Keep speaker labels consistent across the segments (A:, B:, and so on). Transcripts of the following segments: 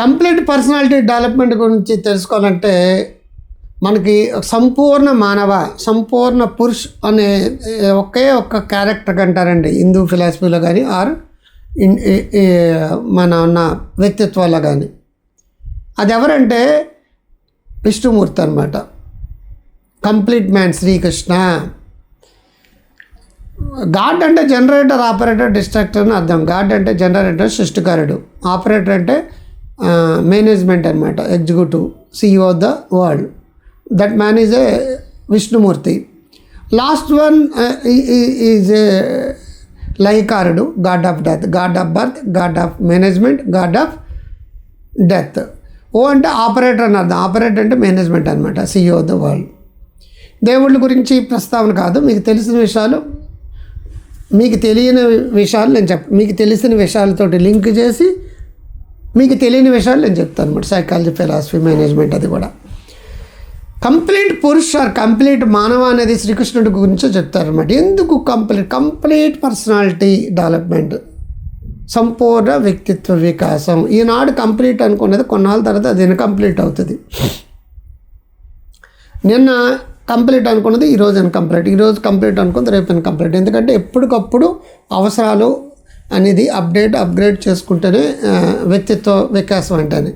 A: Complete personality development గురించి తెలుసుకోవాలంటే మనకి సంపూర్ణ మానవ సంపూర్ణ పురుష్ అనే ఒకే ఒక్క క్యారెక్టర్ అంటారండి హిందూ ఫిలాసఫీలో కానీ ఆర్ మన ఉన్న వ్యక్తిత్వాల్లో కానీ అది ఎవరంటే విష్ణుమూర్తి అనమాట కంప్లీట్ మ్యాన్ శ్రీకృష్ణ. గాడ్ అంటే జనరేటర్ ఆపరేటర్ డిస్ట్రక్టర్ అని అర్థం. గాడ్ అంటే జనరేటర్ సృష్టికారుడు. ఆపరేటర్ అంటే మేనేజ్మెంట్ అనమాట executive CEO of the world that man is a Vishnumurthy last one is a లయకారుడు god of death god of birth god of management god of death ఓ అంటే operator అని అర్థం operator అంటే management అనమాట CEO of the world దేవుళ్ళ గురించి ప్రస్తావన కాదు మీకు తెలిసిన విషయాలు మీకు తెలియని విషయాలు నేను చెప్ మీకు తెలిసిన విషయాలతోటి లింక్ చేసి మీకు తెలియని విషయాలు నేను చెప్తాను అనమాట. సైకాలజీ ఫిలాసఫీ మేనేజ్మెంట్ అది కూడా. కంప్లీట్ పురుష్ ఆర్ కంప్లీట్ మానవ అనేది శ్రీకృష్ణుడి గురించి చెప్తారనమాట ఎందుకు కంప్లీట్ కంప్లీట్ పర్సనాలిటీ డెవలప్మెంట్ సంపూర్ణ వ్యక్తిత్వ వికాసం. ఈనాడు కంప్లీట్ అనుకున్నది కొన్నాళ్ళ తర్వాత అది ఇన్కంప్లీట్ అవుతుంది? నిన్న కంప్లీట్ అనుకున్నది ఈరోజు ఇన్కంప్లీట్ ఈరోజు కంప్లీట్ అనుకుంది రేపు ఇన్కంప్లీట్ ఎందుకంటే ఎప్పటికప్పుడు అవసరాలు అనేది అప్డేట్ అప్గ్రేడ్ చేసుకుంటేనే వ్యక్తిత్వ వికాసం అంటేనే.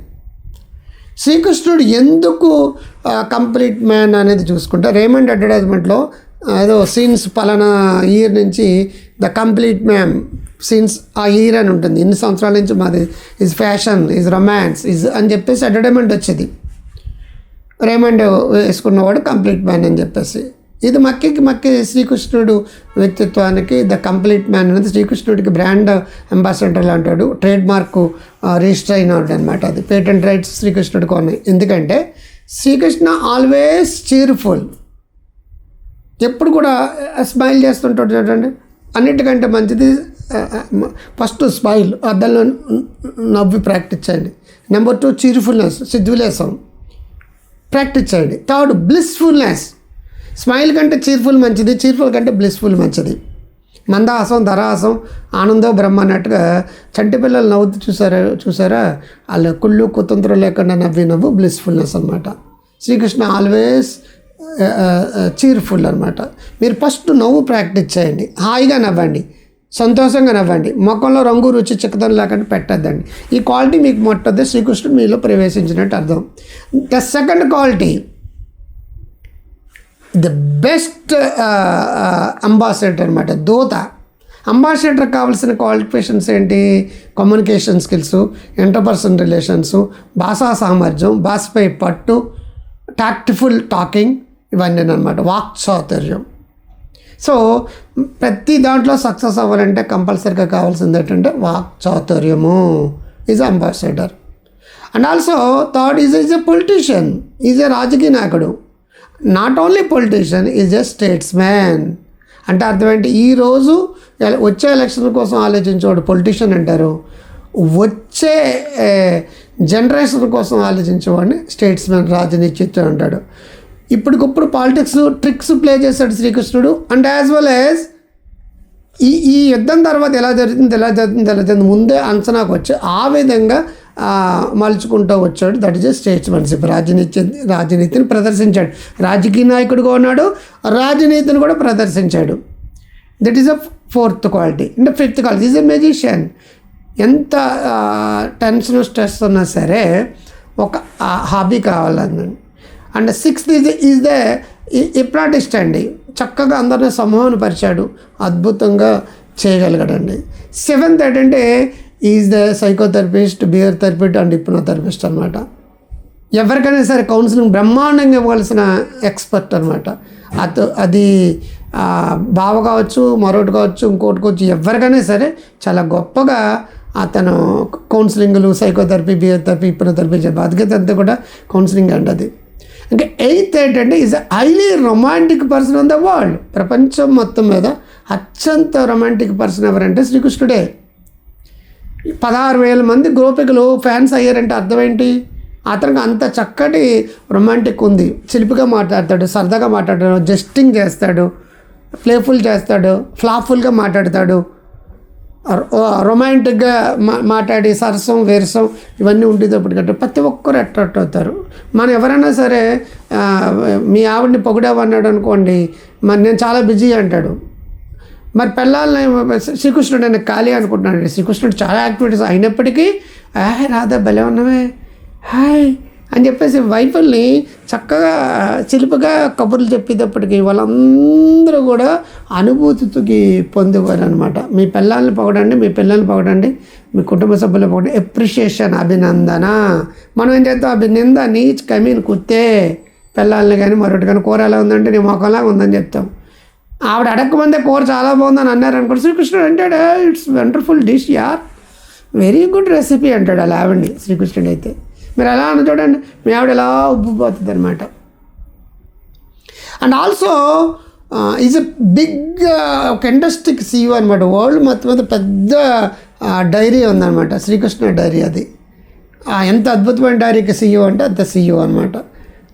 A: శ్రీకృష్ణుడు ఎందుకు కంప్లీట్ మ్యాన్ అనేది చూసుకుంటే రేమండ్ అడ్వర్టైజ్మెంట్లో ఏదో సీన్స్ పలానా ఇయర్ నుంచి ద కంప్లీట్ మ్యాన్ సీన్స్ ఆ ఇయర్ అని ఉంటుంది. ఇన్ని సంవత్సరాల నుంచి మాది is fashion is romance is అని చెప్పేసి అడ్వర్టైజ్మెంట్ వచ్చేది. రేమండ్ వేసుకున్నవాడు కంప్లీట్ మ్యాన్ అని చెప్పేసి. ఇది మక్కికి మక్కి శ్రీకృష్ణుడు వ్యక్తిత్వానికి ద కంప్లీట్ మ్యాన్ అనేది శ్రీకృష్ణుడికి బ్రాండ్ అంబాసిడర్ అంటాడు ట్రేడ్ మార్క్ రిజిస్టర్ అయినాడు అనమాట అది. పేటెంట్ రైట్స్ శ్రీకృష్ణుడికి ఉన్నాయి. ఎందుకంటే శ్రీకృష్ణ ఆల్వేస్ చీర్ఫుల్. ఎప్పుడు కూడా స్మైల్ చేస్తుంటాడు చూడండి. అన్నిటికంటే మంచిది ఫస్ట్ స్మైల్ అద్దంలో నవ్వి ప్రాక్టీస్ చేయండి. నెంబర్ టూ చీర్ఫుల్నెస్ సిద్ధులేసం ప్రాక్టీస్ చేయండి. Third blissfulness. స్మైల్ కంటే చీర్ఫుల్ మంచిది చీర్ఫుల్ కంటే బ్లిస్ఫుల్ మంచిది. మందాసం ధరాహాసం ఆనందో బ్రహ్మ అన్నట్టుగా చంటి పిల్లలు నవ్వుతూ చూసారా చూసారా? వాళ్ళ కుళ్ళు కుతంత్రం లేకుండా నవ్వి నవ్వు బ్లిస్ఫుల్నెస్ అనమాట శ్రీకృష్ణ ఆల్వేస్ చీర్ఫుల్ అనమాట మీరు ఫస్ట్ నవ్వు ప్రాక్టీస్ చేయండి. హాయిగా నవ్వండి. సంతోషంగా నవ్వండి. ముఖంలో రంగు రుచి చిక్కదం లేకుండా పెట్టద్దండి. ఈ క్వాలిటీ మీకు మొట్టది శ్రీకృష్ణుడు మీలో ప్రవేశించినట్టు అర్థం. The second quality the best ambassador అనమాట దూత. అంబాసిడర్ కావాల్సిన క్వాలిఫికేషన్స్ ఏంటి? కమ్యూనికేషన్ స్కిల్స్ ఇంటర్పర్సనల్ రిలేషన్స్ భాషా సామర్థ్యం భాషపై పట్టు టాక్ట్ఫుల్ టాకింగ్ ఇవన్నీ అనమాట వాక్ చాతుర్యం. సో ప్రతి దాంట్లో సక్సెస్ అవ్వాలంటే కంపల్సరీగా కావాల్సింది ఏంటంటే వాక్ చాతుర్యము. Is ambassador and also third is is a politician is a రాజకీయ నాయకుడు. Not only politician is a statesman అంటే అర్థం ఏంటి? ఈరోజు వచ్చే ఎలక్షన్ కోసం ఆలోచించేవాడు పొలిటీషియన్ అంటారు. వచ్చే జనరేషన్ కోసం ఆలోచించేవాడిని స్టేట్స్ మ్యాన్ రాజనీతిత్వం అంటాడు. ఇప్పటికప్పుడు పాలిటిక్స్ ట్రిక్స్ ప్లే చేశాడు శ్రీకృష్ణుడు. అండ్ యాజ్ వెల్ యాజ్ ఈ ఈ యుద్ధం తర్వాత ఎలా జరుగుతుంది ఎలా జరుగుతుంది ఎలా జరుగుతుంది ముందే అంచనాకు వచ్చి ఆ విధంగా మలుచుకుంటూ వచ్చాడు. దట్ ఈస్ స్టేట్స్ మన్సిప్ రాజనీతి రాజనీతిని ప్రదర్శించాడు. రాజకీయ నాయకుడుగా ఉన్నాడు. రాజనీతిని కూడా ప్రదర్శించాడు. That is a fourth quality అంటే fifth quality is a magician ఎంత టెన్షన్ స్ట్రెస్ ఉన్నా సరే ఒక hobby కావాలన్నాను and sixth is is the hypnotist అండి. చక్కగా అందరిని సమూహాన్ని పరిచాడు అద్భుతంగా చేయగలగడండి. సెవెంత్ ఏంటంటే is the psychotherapist behaviour therapist and hypnotherapist అనమాట ఎవరికైనా సరే కౌన్సిలింగ్ బ్రహ్మాండంగా ఇవ్వాల్సిన ఎక్స్పర్ట్ అనమాట అత అది బావ కావచ్చు మరొకటి కావచ్చు ఇంకోటి కావచ్చు ఎవరికైనా సరే చాలా గొప్పగా అతను కౌన్సిలింగ్లు సైకోథెరపీ బిహేథెరపీ థెరపీ బాధ్యత అంతా కూడా కౌన్సిలింగ్ అండి అది. ఇంకా ఎయిత్ ఏంటంటే is highly romantic person on the world. ప్రపంచం మొత్తం మీద అత్యంత రొమాంటిక్ పర్సన్ ఎవరంటే శ్రీకృష్ణుడే. పదహారు వేల మంది గోపికలు ఫ్యాన్స్ అయ్యారంటే అర్థం ఏంటి అతనికి అంత చక్కటి రొమాంటిక్ ఉంది. చిలిపిగా మాట్లాడతాడు సరదాగా మాట్లాడతాడు జస్టింగ్ చేస్తాడు ప్లేఫుల్ చేస్తాడు ఫ్లాఫుల్గా మాట్లాడతాడు. రొమాంటిక్గా మా మాట్లాడి సరసం వేరసం ఇవన్నీ ఉండేటప్పటికంటే ప్రతి ఒక్కరు అట్రాక్ట్ అవుతారు. మనం ఎవరైనా సరే మీ ఆవిడని పొగిడావన్నాడు అనుకోండి మరి నేను చాలా బిజీ అంటాడు. మరి పిల్లల్ని శ్రీకృష్ణుడు నేను ఖాళీ అనుకుంటున్నాను శ్రీకృష్ణుడు చాలా యాక్టివిటీస్ అయినప్పటికీ హాయ్ రాధా భలే ఉన్నవే. హాయ్ అని చెప్పేసి వైఫుల్ని చక్కగా చిలుపుగా కబుర్లు చెప్పేటప్పటికి వాళ్ళందరూ కూడా అనుభూతికి పొందేవారు అనమాట మీ పిల్లల్ని పొగడండి మీ పిల్లల్ని పొగడండి మీ కుటుంబ సభ్యులు పొగడండి. ఎప్రిషియేషన్ అభినందన. మనం ఏం చేద్దాం? అభినంద నీచ్ కమీన్ కుత్తే. పిల్లల్ని కానీ మరొకటి కానీ కూర ఎలా ఉందంటే నీ మొఖంలా ఉందని చెప్తాం. ఆవిడ అడగకముందే కూర చాలా బాగుందని అన్నారు అనుకోండి. శ్రీకృష్ణుడు అంటాడు ఇట్స్ వండర్ఫుల్ డిష్ యార్ వెరీ గుడ్ రెసిపీ అంటాడు అలా ఆవిడ్ని శ్రీకృష్ణుడు అయితే. మీరు ఎలా అన్న చూడండి మీ ఆవిడ ఎలా ఉబ్బిపోతుంది అనమాట and also is a big ఒక ఇండస్ట్రీకి సీఈఓ అనమాట వరల్డ్ మొత్తం మీద పెద్ద uh, డైరీ ఉందన్నమాట. శ్రీకృష్ణ డైరీ అది. ఎంత అద్భుతమైన డైరీకి సీఈఓ అంటే అంత సీఈఓ అనమాట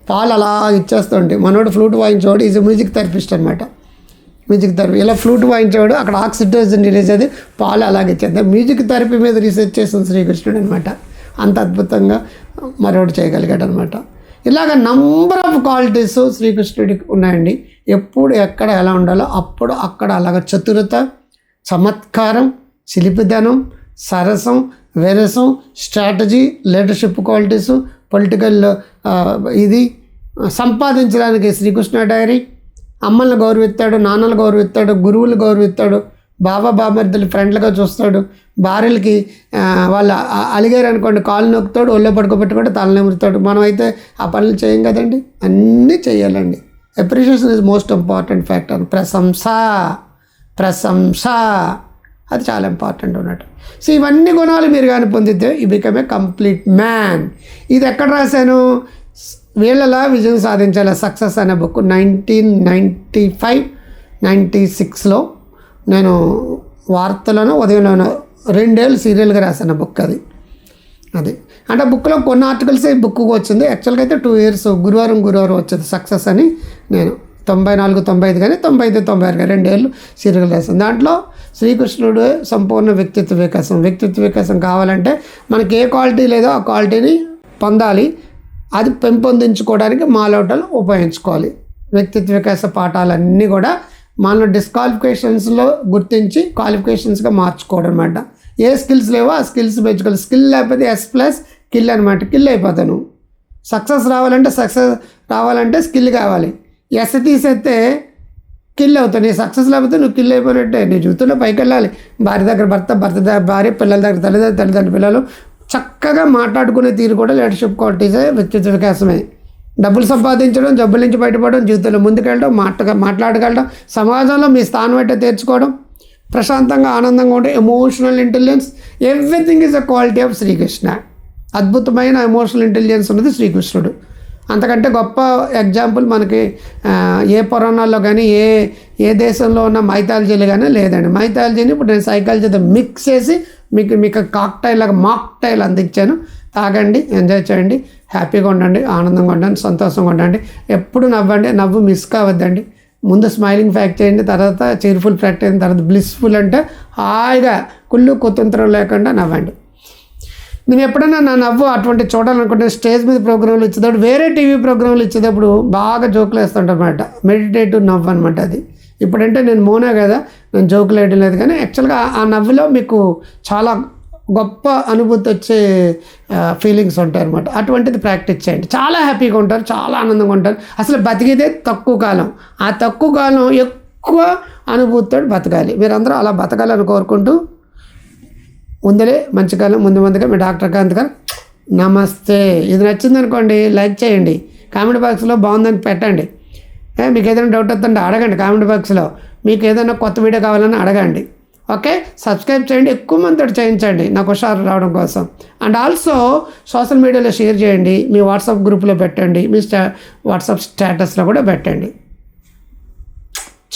A: పాలు అలా ఇచ్చేస్తుంటే మనోడు ఫ్లూట్ వాయించోడు ఈజ్ మ్యూజిక్ థెరపిస్ట్ అనమాట మ్యూజిక్ థెరపీ. ఇలా ఫ్లూట్ వాయించేవాడు అక్కడ ఆక్సిడోజన్ రిలీజ్ అది పాలు అలాగే ఇచ్చేది మ్యూజిక్ థెరపీ మీద రీసెర్చ్ చేసిన శ్రీకృష్ణుడు అనమాట అంత అద్భుతంగా మరొకటి చేయగలిగాడు అనమాట ఇలాగ నంబర్ ఆఫ్ క్వాలిటీస్ శ్రీకృష్ణుడికి ఉన్నాయండి. ఎప్పుడు ఎక్కడ ఎలా ఉండాలో అప్పుడు అక్కడ అలాగ చతురత చమత్కారం చిలిపిదనం సరసం వెరసం స్ట్రాటజీ లీడర్షిప్ క్వాలిటీస్ పొలిటికల్ ఇది సంపాదించడానికి శ్రీకృష్ణ డైరీ అమ్మల్ని గౌరవిస్తాడు నాన్నలు గౌరవిస్తాడు గురువులు గౌరవిస్తాడు బాబా బామర్దులు ఫ్రెండ్లుగా చూస్తాడు భార్యలకి వాళ్ళు అలిగారు అనుకోండి కాళ్ళు నొక్కుతాడు ఒళ్ళో పడుకోబెట్టుకుంటే తలనెమురుతాడు మనం అయితే ఆ పనులు చేయం కదండి? అన్నీ చేయాలండి. Appreciation is most important factor ప్రశంస ప్రశంస. అది చాలా ఇంపార్టెంట్ ఉన్నట్టు. సో ఇవన్నీ గుణాలు మీరు కానీ పొందితే ఈ బికమ్ ఏ కంప్లీట్ మ్యాన్ ఇది ఎక్కడ రాశాను? వీళ్ళలా విజయం సాధించాల సక్సెస్ అనే book nineteen ninety five ninety సిక్స్లో నేను వార్తలను ఉదయంలోనూ రెండేళ్ళు సీరియల్గా రాసిన బుక్ అది. అది. అంటే బుక్లో కొన్ని ఆర్టికల్స్ బుక్ వచ్చింది. యాక్చువల్గా అయితే టూ ఇయర్స్ గురువారం గురువారం వచ్చేది సక్సెస్ అని నేను తొంభై నాలుగు తొంభై ఐదు కానీ తొంభై ఐదు తొంభై ఆరు కానీ రెండేళ్ళు సీరియల్ రాసాను దాంట్లో శ్రీకృష్ణుడు సంపూర్ణ వ్యక్తిత్వ వికాసం. వ్యక్తిత్వ వికాసం కావాలంటే మనకి ఏ క్వాలిటీ లేదో ఆ క్వాలిటీని పొందాలి. అది పెంపొందించుకోవడానికి మాలోటలు ఉపయోగించుకోవాలి. వ్యక్తిత్వ వికాస పాఠాలన్నీ కూడా మన డిస్క్వాలిఫికేషన్స్లో గుర్తించి క్వాలిఫికేషన్స్గా మార్చుకోవడం అనమాట ఏ స్కిల్స్ లేవో ఆ స్కిల్స్ పెంచుకోవాలి. స్కిల్ లేకపోతే ఎస్ ప్లస్ కిల్ అనమాట కిల్ అయిపోతాను. సక్సెస్ రావాలంటే సక్సెస్ రావాలంటే స్కిల్ కావాలి. ఎస్ తీసేస్తే కిల్ అవుతావు నీ సక్సెస్ లేకపోతే నువ్వు కిల్ అయిపోయినట్టే. నీ జీవితంలో పైకి వెళ్ళాలి భార్య దగ్గర భర్త భర్త దగ్గర భార్య పిల్లల దగ్గర తల్లిదండ్రులు తల్లిదండ్రుల పిల్లలు చక్కగా మాట్లాడుకునే తీరు కూడా లీడర్షిప్ క్వాలిటీసే వ్యక్తిత్వ వికాసమే. డబ్బులు సంపాదించడం జబ్బుల నుంచి బయటపడడం జీవితంలో ముందుకెళ్ళడం మాట మాట్లాడగలడం సమాజంలో మీ స్థానం అయితే తీర్చుకోవడం ప్రశాంతంగా ఆనందంగా ఉండే emotional intelligence everything is a quality of Srikrishna. అద్భుతమైన ఎమోషనల్ ఇంటెలిజెన్స్ ఉన్నది శ్రీకృష్ణుడు. అంతకంటే గొప్ప ఎగ్జాంపుల్ మనకి ఏ పురాణాల్లో కానీ ఏ ఏ దేశంలో ఉన్న మైథాలజీలు కానీ లేదండి. మైథాలజీని ఇప్పుడు నేను సైకాలజీతో మిక్స్ చేసి మీకు మీకు కాక్టైల్ లాగా మాక్టైల్ అందించాను. తాగండి ఎంజాయ్ చేయండి. హ్యాపీగా ఉండండి ఆనందంగా ఉండండి సంతోషంగా ఉండండి. ఎప్పుడు నవ్వండి నవ్వు మిస్ కావద్దండి. ముందు స్మైలింగ్ ఫ్యాక్ట్ చేయండి తర్వాత చీర్ఫుల్ ఫ్యాక్ట్ అయిన తర్వాత బ్లిస్ఫుల్ అంటే హాయిగా కుళ్ళు కుతంత్రం లేకుండా నవ్వండి. నేను ఎప్పుడైనా నా నవ్వు అటువంటి చూడాలనుకుంటే స్టేజ్ మీద ప్రోగ్రాంలు ఇచ్చేటప్పుడు వేరే టీవీ ప్రోగ్రాంలు ఇచ్చేటప్పుడు బాగా జోకులు వేస్తుంటారన్నమాట. మెడిటేటివ్ నవ్వు అనమాట అది. ఇప్పుడంటే నేను మోనా కదా నేను జోకులు వేయడం లేదు కానీ యాక్చువల్గా ఆ నవ్వులో మీకు చాలా గొప్ప అనుభూతి వచ్చే ఫీలింగ్స్ ఉంటాయి అనమాట అటువంటిది ప్రాక్టీస్ చేయండి. చాలా హ్యాపీగా ఉంటారు చాలా ఆనందంగా ఉంటారు. అసలు బతికేదే తక్కువ కాలం. ఆ తక్కువ కాలం ఎక్కువ అనుభూతితో బతకాలి. మీరందరూ అలా బతకాలని కోరుకుంటూ ముందలే మంచి కాలం ముందు ముందుగా మీ డాక్టర్ కాంత్ గారు నమస్తే. ఇది నచ్చింది అనుకోండి లైక్ చేయండి. కామెంట్ బాక్స్లో బాగుందని పెట్టండి. మీకు ఏదైనా డౌట్ వస్తుంటే అడగండి కామెంట్ బాక్స్లో మీకు ఏదైనా కొత్త వీడియో కావాలని అడగండి. ఓకే సబ్స్క్రైబ్ చేయండి. ఎక్కువ మందితో చేయించండి. నాకు హుషారు రావడం కోసం. అండ్ ఆల్సో సోషల్ మీడియాలో షేర్ చేయండి. మీ వాట్సాప్ గ్రూప్లో పెట్టండి. మీ స్టా వాట్సాప్ స్టేటస్లో కూడా పెట్టండి.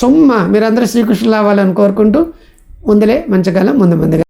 A: చుమ్మా! మీరందరూ శ్రీకృష్ణులు అవ్వాలని కోరుకుంటూ ముందులే మంచి కాలం ముందు ముందుగా.